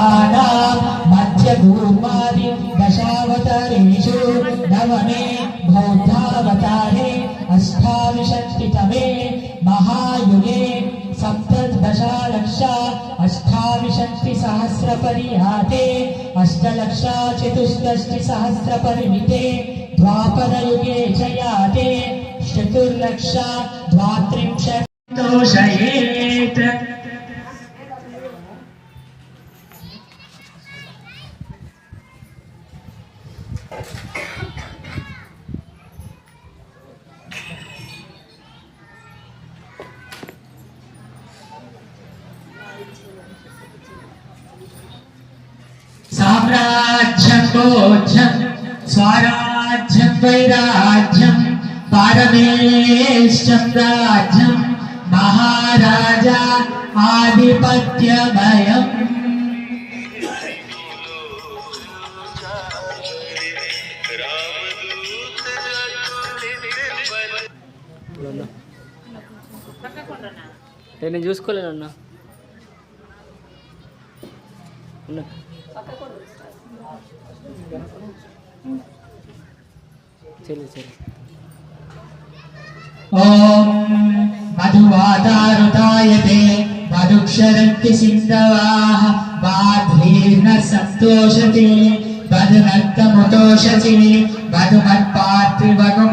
మహానా మధ్య కూర్మాది దశావతరేషు నవమే బౌద్ధావతారే అష్టావిశక్తితమే మహాయుగే సప్తదశాలక్ష అష్టావిశక్తి సహస్ర పరియాతే అష్టలక్ష చతుష్టి సహస్ర పరిమితే ద్వాపరయుగే చతుర్లక్ష ద్వాత్రింశతోషయేత్ భోజ్యం స్వరాజ్యం వైరాజ్యం పరమేష్టం రాజ్యం మహారాజా ఆధిపత్యమయం. ఏ, నేను చూసుకోలేను అన్న. చెల్లి చెల్లి. మధువాదారుతాయతే మధుక్షరంతి సింధవాః బాధీర్ణ సంతోషతే ভাদভাত মতো শচিনী ভাদভাত পাত্রী ভাগম